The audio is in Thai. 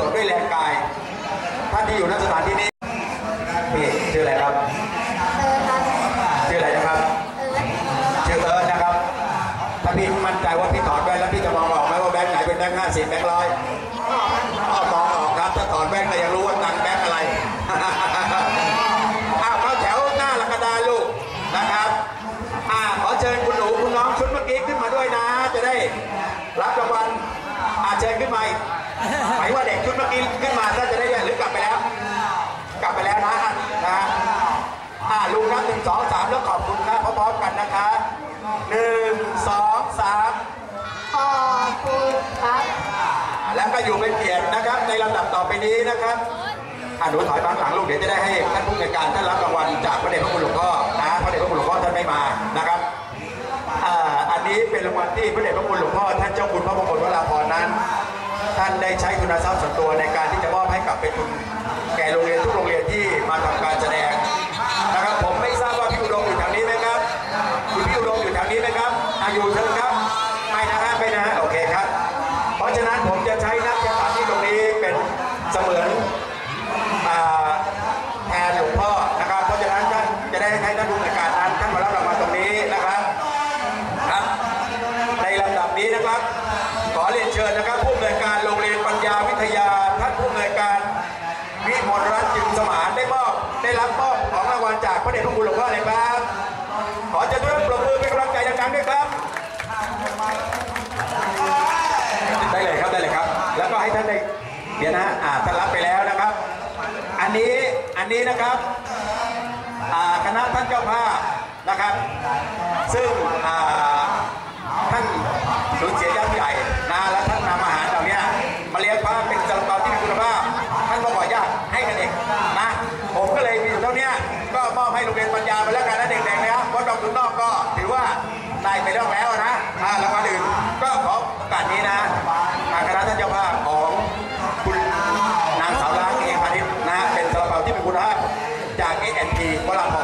ด้วยแรงกาย ท่านที่อยู่ณสถานที่นี้นี่ชื่ออะไรครับชื่ออะไรนะครับชื่อเอิร์ธนะครับ ถ้าพี่มั่นใจว่าพี่ถอดแว่นแล้วพี่จะมองออกไหมว่าแบงค์ไหนเป็นแบงค์ห้าสิบแบงค์ร้อยอ๋อมองออกครับถ้าถอดแว่นก็ยังรู้ว่าตังแบงค์อะไรอ้าวเขาแถวหน้าลักดาลูกนะครับอ่าขอเชิญคุณหนูคุณน้องชุดเมื่อกี้ขึ้นมาด้วยนะ จะได้รับรางวัลอาเชิญขึ้นมาอีก หมายว่าเด็กชุดเมื่อกี้ขึ้นมาถ้าจะได้หรือกลับไปแล้ว กลับไปแล้วนะนะฮะอ่าลุงนับหนึ่งสองสามแล้วขอบคุณครับพร้อมๆกันนะคะหนึ่งสองสามขอบคุณครับแล้วก็อยู่เป็นเกียรตินะครับ ในลำดับต่อไปนี้นะครับอ่าหนูถอยบางหลังลูกเดี๋ยวจะได้ให้ท่านผู้ในวยการท่านรับรางวัลจากพระเดชพระคุณหลวงพ่อนะพระเดชพระคุณหลวงพ่อท่านไม่มานะครับอ่าอันนี้เป็นรางวัลที่พระเดชพระคุณหลวงพ่อท่านเจ้าคุณพระมงคลวราภรณ์นั้น ท่านได้ใช้ทุนทรัพย์ส่วนตัวในการที่จะมอบให้กับเป็นทุนแก่โรงเรียนทุกโรงเรียนที่มาทำการแสดงนะครับ ผมไม่ทราบว่าพี่อุดมอยู่แถวนี้ไหมครับคุณพี่อุดมอยู่แถวนี้ไหมครับอายู่เชิญครับไม่นะฮะไม่นะฮะโอเคครับ เพราะฉะนั้นผมจะใช้นักสถาที่ตรงนี้เป็นเสมือนแทนหลวงพ่อนะครับ เพราะฉะนั้นท่านจะได้ให้ท่านผู้ในการนั้นท่านมารับรางวัลตรงนี้นะครับครับ ในลำดับนี้นะครับ ขอเรียนเชิญนะครับ นี้นะครับคณะท่านเจ้าภาพนะครับ ซึ่งท่านสูญเสียญาติใหญ่นะและท่านนำอาหารเหล่านี้มาเลี้ยงพระเป็นซาลาเปาที่มีคุณภาพ ท่านก็ขออนุญาตให้กันเองนะ ผมก็เลยมีอยู่เท่านี้ก็มอบให้โรงเรียน นา